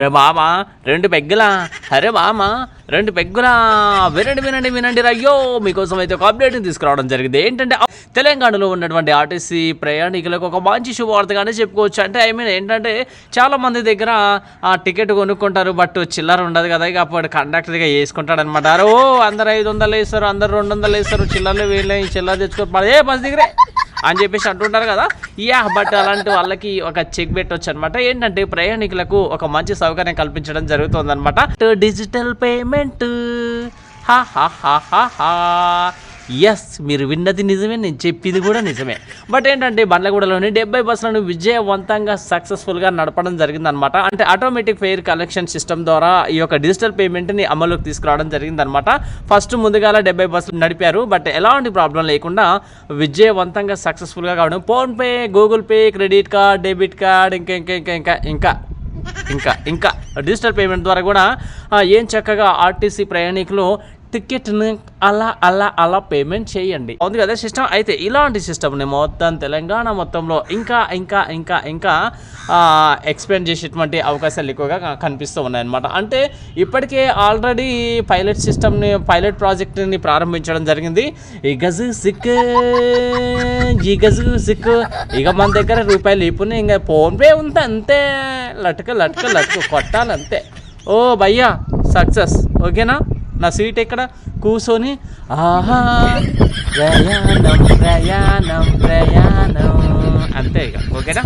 రే మామ రెండు పెగ్గులా? అరే మామ రెండు పెగ్గులా? వినండి వినండి వినండి అయ్యో మీకోసం అయితే ఒక అప్డేట్ తీసుకురావడం జరిగింది. ఏంటంటే తెలంగాణలో ఉన్నటువంటి ఆర్టీసీ ప్రయాణికులకు ఒక మంచి శుభవార్తగానే చెప్పుకోవచ్చు. అంటే ఐ మీన్ ఏంటంటే చాలా మంది దగ్గర ఆ టికెట్ కొనుక్కుంటారు బట్ చిల్లర ఉండదు కదా ఇక అప్పుడు కండక్టర్గా వేసుకుంటాడు అనమాట ఓ అందరు ఐదు వందలు వేస్తారు అందరు రెండు వందలు వేస్తారు చిల్లర్లు వీళ్ళే చిల్లర తెచ్చుకోరు ఏ బస్ దగ్గరే అని చెప్పేసి అంటుంటారు కదా. యా బట్ అలాంటి వాళ్ళకి ఒక చెక్ పెట్టవచ్చు అనమాట ఏంటంటే ప్రయాణికులకు ఒక మంచి సౌకర్యం కల్పించడం జరుగుతుంది అనమాట డిజిటల్ పేమెంట్. హా హా హా హా హా. ఎస్ మీరు విన్నది నిజమే నేను చెప్పింది కూడా నిజమే. బట్ ఏంటంటే బండ్లగూడలోని డెబ్బై బస్సులను విజయవంతంగా సక్సెస్ఫుల్గా నడపడం జరిగిందనమాట అంటే ఆటోమేటిక్ ఫెయిర్ కలెక్షన్ సిస్టమ్ ద్వారా ఈ యొక్క డిజిటల్ పేమెంట్ని అమలులోకి తీసుకురావడం జరిగిందనమాట ఫస్ట్ ముందుగాల డెబ్బై బస్సులు నడిపారు బట్ ఎలాంటి ప్రాబ్లం లేకుండా విజయవంతంగా సక్సెస్ఫుల్గా కావడం. PhonePe Google Pay credit card debit card ఇంకా ఇంకా ఇంకా ఇంకా ఇంకా ఇంకా ఇంకా. డిజిటల్ పేమెంట్ ద్వారా కూడా ఏం చక్కగా ఆర్టీసీ ప్రయాణికులు టికెట్ని అలా అలా అలా పేమెంట్ చేయండి. ఉంది కదా సిస్టమ్ అయితే ఇలాంటి సిస్టమ్ని మొత్తం తెలంగాణ మొత్తంలో ఇంకా ఇంకా ఇంకా ఇంకా ఎక్స్పెండ్ చేసేటువంటి అవకాశాలు ఎక్కువగా కనిపిస్తూ ఉన్నాయన్నమాట. అంటే ఇప్పటికే ఆల్రెడీ పైలట్ సిస్టమ్ని పైలట్ ప్రాజెక్ట్ని ప్రారంభించడం జరిగింది. ఈ గజు సిక్ ఈ గజు సిక్ ఇక మన దగ్గర రూపాయలు ఇప్పుడు ఇంకా ఫోన్పే ఉంది అంతే. లటుక లటుక లటుక కొట్టాలంతే. ఓ భయ్యా సక్సెస్ ఓకేనా? నా సీట్ ఎక్కడ? కూర్చొని ఆహా ప్రయాణం ప్రయాణం ప్రయాణం. అంతే ఇక ఓకేనా?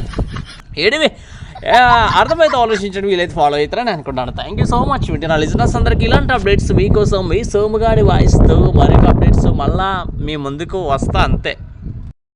ఏడివి అర్థమైతే ఆలోచించండి వీలైతే ఫాలో అవుతారని అనుకుంటాను. థ్యాంక్ యూ సో మచ్ వీటి నా లిజినర్స్ అందరికీ ఇలాంటి అప్డేట్స్ మీకోసం మీ సోముగాడి వాయిస్తూ మరొక అప్డేట్స్ మళ్ళా మీ ముందుకు వస్తా అంతే.